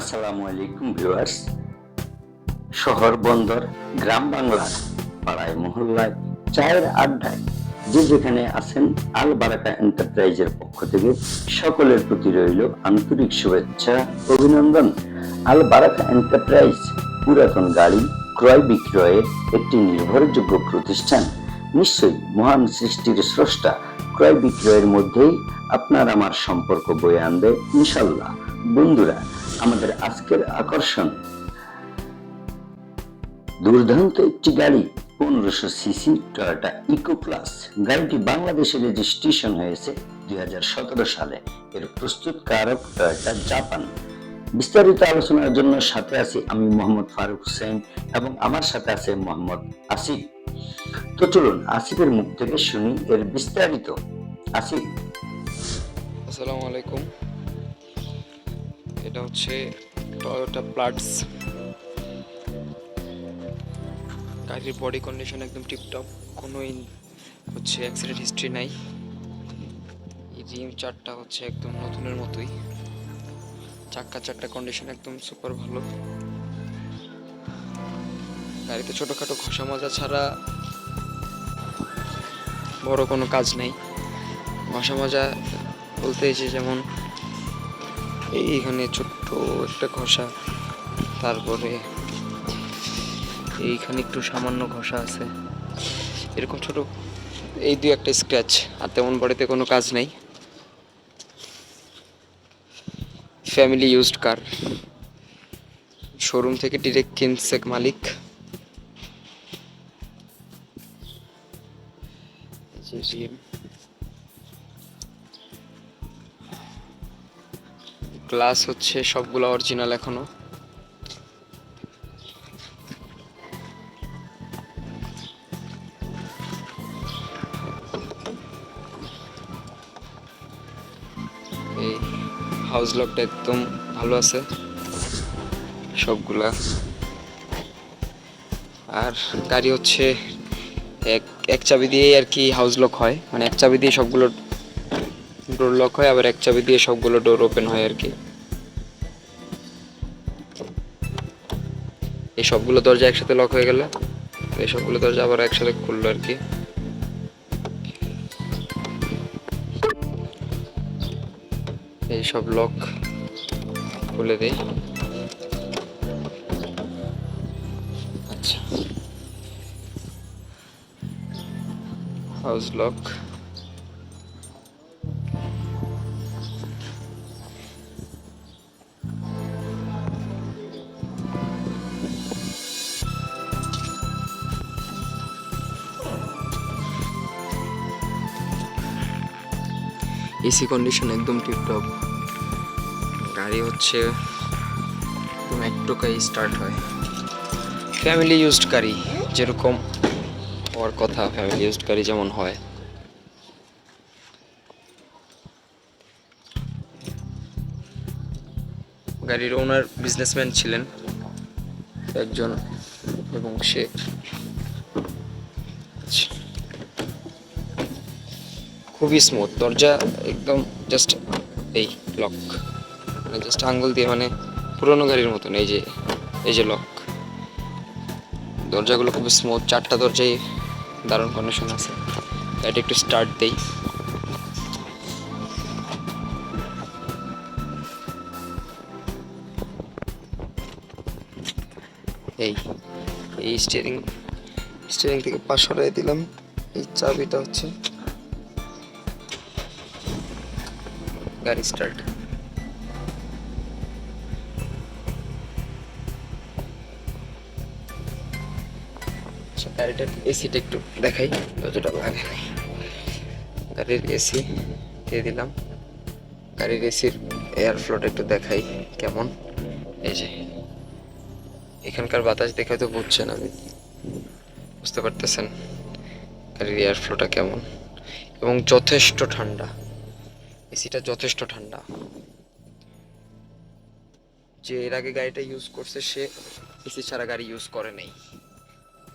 আসসালামু আলাইকুম ভিউয়ার্স। শহর বন্দর, গ্রাম বাংলা, পাড়ায়, মহল্লায়, চায়ের আড্ডায়, যে যেখানে আছেন আল বারাকা এন্টারপ্রাইজের পক্ষ থেকে সকলের প্রতি রইল আন্তরিক শুভেচ্ছা, অভিনন্দন। আল বারাকা এন্টারপ্রাইজ, পুরাতন গাড়ি, ক্রয় বিক্রয়ের একটি নির্ভরযোগ্য প্রতিষ্ঠান। নিশ্চয়ই মহান সৃষ্টির স্রষ্টা ক্রয় বিক্রয়ের মধ্যেই আপনার আমার সম্পর্ক বয়ে আনবে, ইনশাল্লাহ। বন্ধুরা আমাদের আজকের আকর্ষণ। দুর্দান্ত একটি গাড়ি, পনেরোশো সিসি টয়োটা ইকো প্লাস গাড়িটি বাংলাদেশে রেজিস্ট্রেশন হয়েছে দুই সালে। এর প্রস্তুতকারক টয়োটা জাপান। বিস্তারিত আলোচনার জন্য সাথে আছি আমি মোহাম্মদ ফারুক হোসেন এবং আমার সাথে আছে মোহাম্মদ আসিফ। তো চলুন আসিফের মুখ থেকে শুনি এর বিস্তারিত। আসিফ। আসসালামু আলাইকুম। এটা হচ্ছে টয়োটা প্লাটস গাড়ির বডি কন্ডিশন একদম টিপটপ কোনো হচ্ছে অ্যাক্সিডেন্ট হিস্ট্রি নাই। রিম চারটা হচ্ছে একদম নতুনের মতোই। চাক্কা চারটা কন্ডিশন একদম সুপার ভালো। গাড়িতে ছোটোখাটো ঘষা মাজা ছাড়া বড় কোনো কাজ নেই। ঘষা মাজা বলতে যে যেমন এইখানে ছোট্ট একটা ঘষা, তারপরে এইখানে একটু সামান্য ঘষা আছে। এরকম ছোট, এই দুই একটা স্ক্র্যাচ আর তেমন বাড়িতে কোনো কাজ নেই। ফ্যামিলি ইউজড কার শোরুম থেকে ডিরেক্ট কিনছে মালিক। এই গ্লাস হচ্ছে সবগুলো অরিজিনাল এখনও। এই হাউস লকটা একদম ভালো আছে, সবগুলা। আর গাড়ি হচ্ছে এক এক চাবি দিয়েই আর কি হাউস লক হয়। মানে এক চাবি দিয়ে সবগুলো ডোর লক হয়, আবার এক চাবি দিয়ে সবগুলো ডোর ওপেন হয় আর কি। এই সবগুলো দরজা একসাথে লক হয়ে গেল। এই সবগুলো দরজা আবার একসাথে খুললো আর কি। এই সব লক খুলে দেই। আচ্ছা। হাউস লক এসি কন্ডিশন একদম টিপটপ। গাড়ি হচ্ছে এক টোকাই স্টার্ট হয়। ফ্যামিলি ইউজড গাড়ি, যেরকম হওয়ার কথা ফ্যামিলি ইউজড গাড়ি যেমন হয়। গাড়ির ওনার বিজনেসম্যান ছিলেন। একজন এবং সে খুবই স্মুথ দরজা একদম জাস্ট এই লক মানে জাস্ট আঙ্গুল দিয়ে মানে পুরোনো গাড়ির মতন, এই যে এই যে লক দরজাগুলো খুবই স্মুথ চারটা দরজাই দারুণ কন্ডিশন আছে। এটা একটু স্টার্ট দেই। এই এই স্টিয়ারিং স্টিয়ারিং থেকে পা সরাই দিলাম। এই চাবিটা হচ্ছে গাড়ি স্টার্ট আচ্ছা গাড়িটার এসিটা একটু দেখাই, যতটা লাগে। নাই গাড়ির এসি দিয়ে দিলাম। গাড়ির এসির এয়ার ফ্লোটা একটু দেখাই কেমন। এই যে, এখানকার বাতাস দেখে হয়তো বুঝছেন আমি বুঝতে পারতেছেন গাড়ির এয়ার ফ্লোটা কেমন। এবং যথেষ্ট ঠান্ডা। এসিটা যথেষ্ট ঠান্ডা। যে এর আগে গাড়িটা ইউজ করছে, সে এসি ছাড়া গাড়ি ইউজ করে নেই।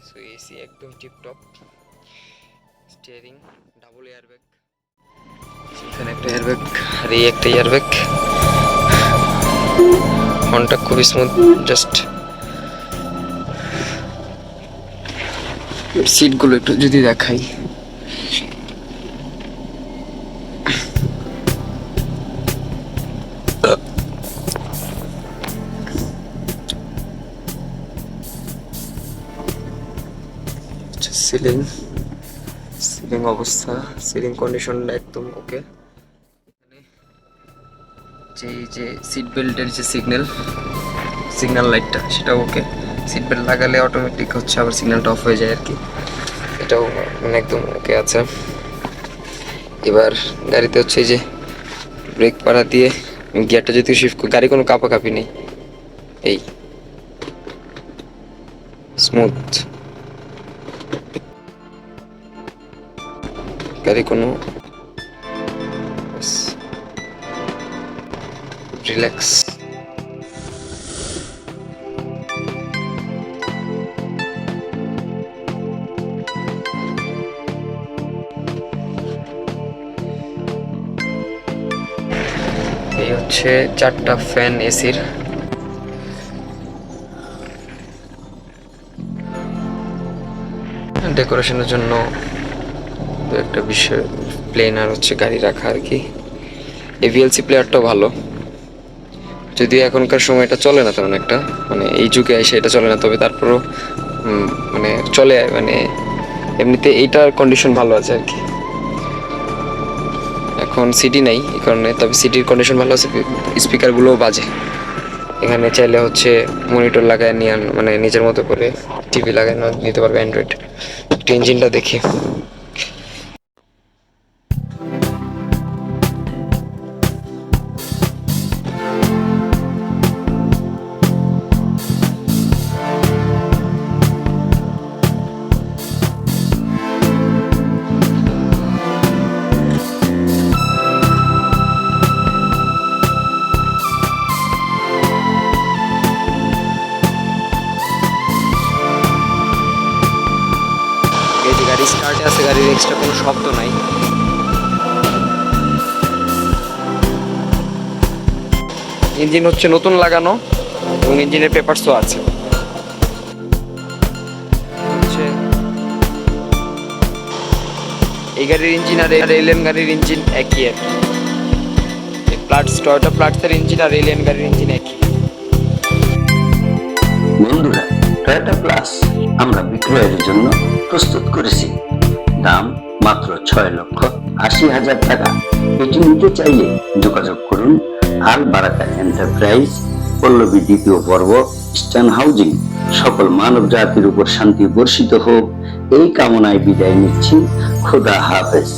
সো এসি একদম টিপটপ স্টিয়ারিং ডাবল এয়ারব্যাগ এখানে একটা এয়ারব্যাগ আর এই একটা এয়ারব্যাগ হর্নটা খুবই স্মুথ জাস্ট সিটগুলো একটু যদি দেখাই। সিলিং সিলিং অবস্থা সিলিং কন্ডিশন একদম ওকে যে যে সিট বেল্টের যে সিগন্যাল সিগন্যাল লাইটটা সেটাও ওকে সিট বেল্ট লাগালে অটোমেটিক হচ্ছে আবার সিগন্যালটা অফ হয়ে যায় আর কি এটাও মানে একদম ওকে আছে। এবার গাড়িতে হচ্ছে যে ব্রেক পাড়া দিয়ে গিয়ারটা যদি শিফট গাড়ি কোনো কাপাকাপি নেই। এই স্মুথ গাড়ি কোনো রিল্যাক্স। এই হচ্ছে চারটা ফ্যান এসির। ডেকোরেশনের জন্য একটা বিষয় প্লেন আর হচ্ছে গাড়ি রাখা আর কি। এভিএলসি প্লেয়ারটাও ভালো। যদিও এখনকার সময়টা চলে না তেমন একটা মানে এই যুগে এসে এটা চলে না, তবে তারপরও মানে চলে মানে এমনিতে এইটার কন্ডিশন ভালো আছে আর কি। এখন সিটি নাই এই কারণে, তবে সিটির কন্ডিশন ভালো আছে স্পিকারগুলোও বাজে। এখানে চাইলে হচ্ছে মনিটর লাগায় নিয়ে মানে নিজের মতো করে টিভি লাগায় নিতে পারবে অ্যান্ড্রয়েড একটু ইঞ্জিনটা দেখি। যে আছে, গাড়ির এক্সট্রা কোনো শব্দ নাই। ইঞ্জিন হচ্ছে নতুন লাগানো এবং ইঞ্জিনের পেপারসও আছে। এই গাড়ির ইঞ্জিন আর এলিয়ান গাড়ির ইঞ্জিন একই আর কি। প্লাটস টয়োটা প্লাটসের ইঞ্জিন আর এলিয়ান গাড়ির ইঞ্জিন একই। বন্ধুরা টয়োটা প্লাস আমরা বিক্রয়ের জন্য প্রস্তুত করেছি। দাম মাত্র ছয় লক্ষ আশি হাজার টাকা। এটি নিতে চাইলে যোগাযোগ করুন আল বারাকা এন্টারপ্রাইজ, পল্লবী দ্বিতীয় পর্ব ইস্টার্ন হাউজিং। সকল মানব জাতির উপর শান্তি বর্ষিত হোক। এই কামনায় বিদায় নিচ্ছি। খোদা হাফেজ।